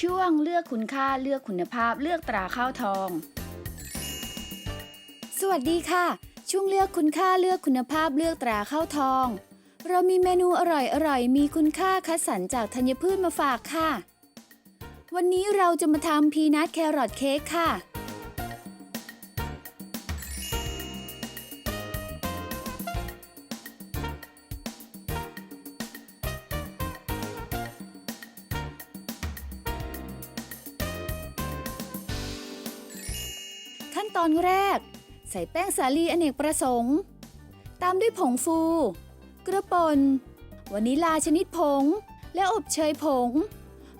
ช่วงเลือกคุณค่าเลือกคุณภาพเลือกตราข้าวทอง สวัสดีค่ะ ช่วงเลือกคุณค่าเลือกคุณภาพเลือกตราข้าวทอง เรามีเมนูอร่อยๆมีคุณค่าคัดสรรจากธัญพืชมาฝากค่ะ วันนี้เราจะมาทำพีนัทแครอทเค้กค่ะ ตอนแรก ใส่แป้งสาลีอเนกประสงค์ ตามด้วยผงฟู กระป่นวานิลาชนิดผง และอบเชยผง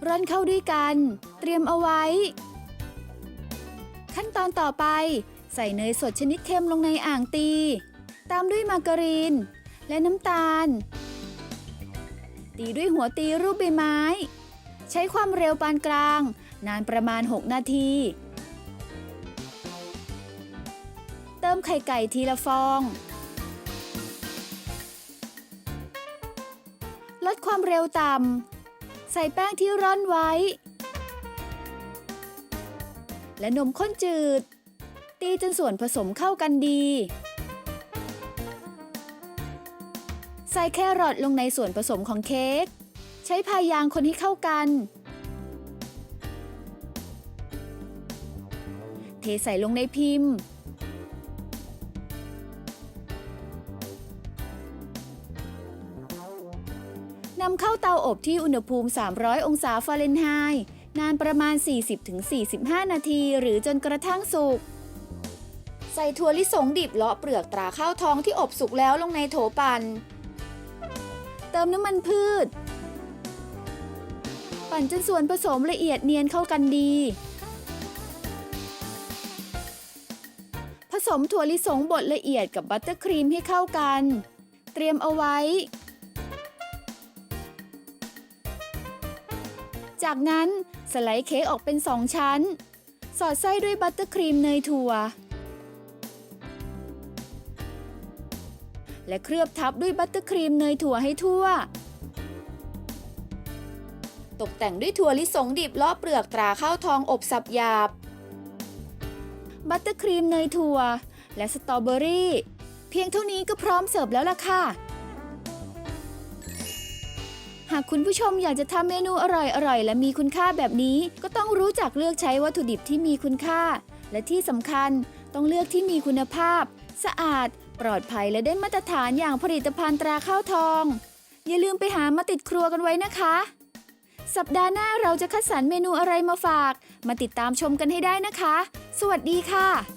ร่อนเข้าด้วยกัน เตรียมเอาไว้ ขั้นตอนต่อไป ใส่เนยสดชนิดเค็มลงในอ่างตี ตามด้วยมาการีน และน้ำตาล ตีด้วยหัวตีรูปใบไม้ ใช้ความเร็วปานกลาง นานประมาณ 6 นาที ติมไข่ไก่ทีละฟอง ลดความเร็วต่ำ ใส่แป้งที่ร่อนไว้ และนมข้นจืด ตีจนส่วนผสมเข้ากันดี ใส่แครอทลงในส่วนผสมของเค้ก ใช้พายางคนให้เข้ากันเทใส่ลงในพิมพ์ นำเข้าเตาอบที่อุณหภูมิ 300 องศาฟาเรนไฮต์นานประมาณ 40-45 นาที หรือจนกระทั่งสุก ใส่ถั่วลิสงดิบเลาะเปลือกตราข้าวทองที่อบสุกแล้วลงในโถปั่น เติมน้ำมันพืช ปั่นจนส่วนผสมละเอียดเนียนเข้ากันดี ผสมถั่วลิสงบดละเอียดกับบัตเตอร์ครีมให้เข้ากัน เตรียมเอาไว้ จากนั้นสไลด์เค้กออกเป็นสองชั้น สอดไส้ด้วยบัตเตอร์ครีมเนยถั่ว และเคลือบทับด้วยบัตเตอร์ครีมเนยถั่วให้ทั่ว ตกแต่งด้วยถั่วลิสงดิบลาะเปลือกตราข้าวทองอบสับหยาบ บัตเตอร์ครีมเนยถั่ว และสตรอเบอรี่ เพียงเท่านี้ก็พร้อมเสิร์ฟแล้วล่ะค่ะ หากคุณผู้ชมอยากจะทำเมนูอร่อยๆ และมีคุณค่าแบบนี้ ก็ต้องรู้จักเลือกใช้วัตถุดิบที่มีคุณค่า และที่สำคัญต้องเลือกที่มีคุณภาพ สะอาด ปลอดภัยและได้มาตรฐานอย่างผลิตภัณฑ์ตราข้าวทอง อย่าลืมไปหามาติดครัวกันไว้นะคะ สัปดาห์หน้าเราจะคัดสรรเมนูอะไรมาฝาก มาติดตามชมกันให้ได้นะคะ สวัสดีค่ะ